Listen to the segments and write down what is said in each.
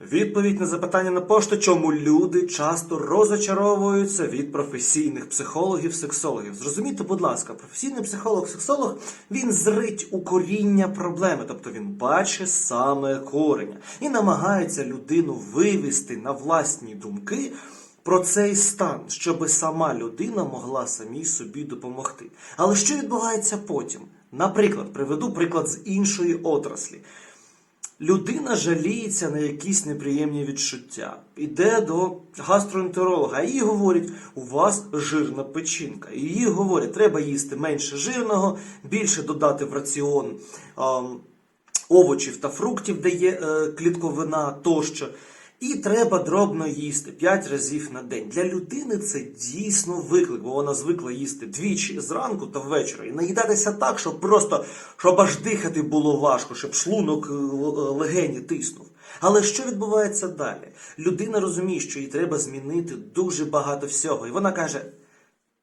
Відповідь на запитання на пошту, чому люди часто розочаровуються від професійних психологів, сексологів. Зрозумійте, будь ласка, професійний психолог-сексолог він зрить у коріння проблеми, тобто він бачить саме корення і намагається людину вивести на власні думки про цей стан, щоб сама людина могла самій собі допомогти. Але що відбувається потім? Наприклад, приведу приклад з іншої отраслі. Людина жаліється на якісь неприємні відчуття. Іде до гастроентеролога, і їй говорять, у вас жирна печінка. І їй говорять, треба їсти менше жирного, більше додати в раціон е, овочів та фруктів, де є е, клітковина тощо. І треба дробно їсти 5 разів на день. Для людини це дійсно виклик, бо вона звикла їсти двічі зранку та ввечері. І наїдатися так, щоб просто щоб аж дихати було важко, щоб шлунок е, легені тиснув. Але що відбувається далі? Людина розуміє, що їй треба змінити дуже багато всього. І вона каже: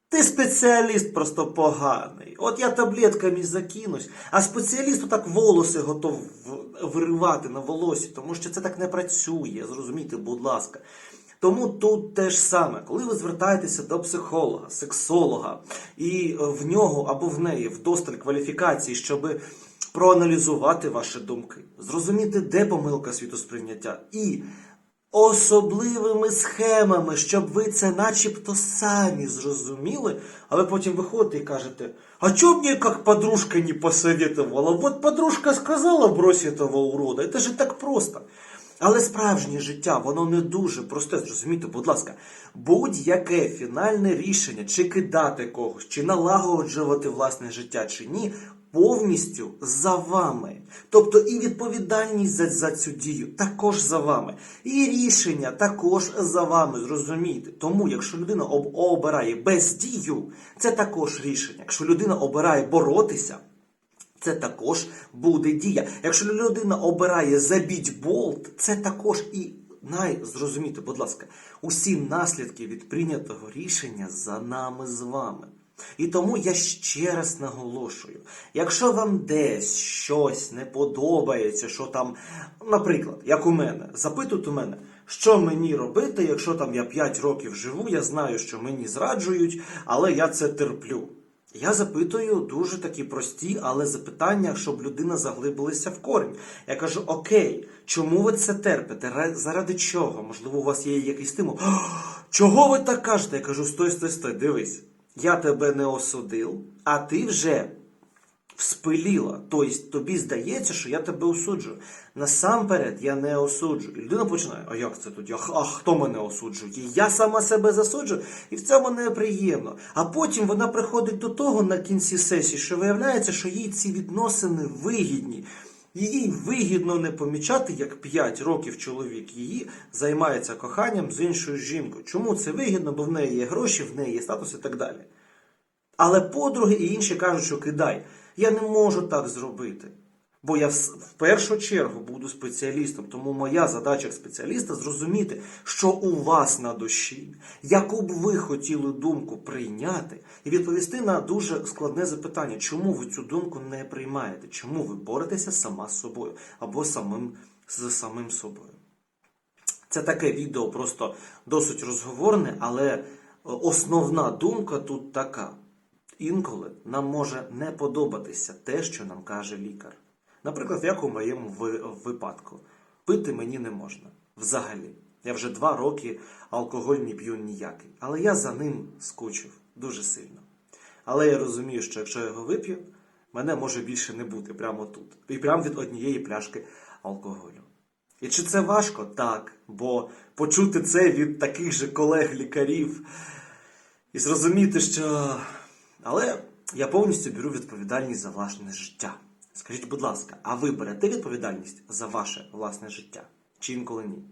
ти спеціаліст просто поганий. От я таблетками закинусь, а спеціаліст так волоси готов виривати на волосі, тому що це так не працює. Зрозумійте, будь ласка. Тому тут те ж саме, коли ви звертаєтеся до психолога, сексолога, і е, в нього або в неї вдосталь кваліфікації, щоб проаналізувати ваші думки, зрозуміти, де помилка світосприйняття, і особливими схемами, щоб ви це начебто самі зрозуміли, а ви потім виходите і кажете, а чого мені як подружка не посоветовала? Вот подружка сказала брось этого урода. Це ж так просто. Але справжнє життя, воно не дуже просте. Зрозумійте, будь ласка, будь-яке фінальне рішення, чи кидати когось, чи налагоджувати власне життя, чи ні, повністю за вами. Тобто і відповідальність за, за цю дію також за вами. І рішення також за вами. Зрозумійте. Тому, якщо людина об, обирає бездію, це також рішення. Якщо людина обирає боротися, це також буде дія. Якщо людина обирає забіть болт, це також і най будь ласка, усі наслідки від прийнятого рішення за нами з вами. І тому я ще раз наголошую: якщо вам десь щось не подобається, що там, наприклад, як у мене, запитують у мене, що мені робити, якщо там я 5 років живу, я знаю, що мені зраджують, але я це терплю. Я запитую дуже такі прості, але запитання, щоб людина заглибилася в корінь. Я кажу: Окей, чому ви це терпите? Заради чого? Можливо, у вас є якийсь стимул. Чого ви так кажете? Я кажу, стой, стой, стой, дивись. Я тебе не осудив, а ти вже вспиліла. Тобто тобі здається, що я тебе осуджую. Насамперед я не осуджую. І людина починає, а як це тоді? А хто мене осуджує? І я сама себе засуджую, і в цьому неприємно. А потім вона приходить до того на кінці сесії, що виявляється, що їй ці відносини вигідні. Їй вигідно не помічати, як 5 років чоловік її займається коханням з іншою жінкою. Чому це вигідно? Бо в неї є гроші, в неї є статус і так далі. Але подруги і інші кажуть, що кидай. Я не можу так зробити. Бо я в першу чергу буду спеціалістом. Тому моя задача як спеціаліста зрозуміти, що у вас на душі, яку б ви хотіли думку прийняти, і відповісти на дуже складне запитання, чому ви цю думку не приймаєте, чому ви боретеся сама з собою або самим з самим собою. Це таке відео просто досить розговорне, але е, основна думка тут така. Інколи нам може не подобатися те, що нам каже лікар. Наприклад, як у моєму випадку, пити мені не можна взагалі. Я вже два роки алкоголь не п'ю ніякий, але я за ним скучив дуже сильно. Але я розумію, що якщо я його вип'ю, мене може більше не бути прямо тут. І прямо від однієї пляшки алкоголю. І чи це важко? Так. Бо почути це від таких же колег-лікарів і зрозуміти, що. Але я повністю беру відповідальність за власне життя. Скажіть, будь ласка, а ви берете відповідальність за ваше власне життя? Чи інколи ні?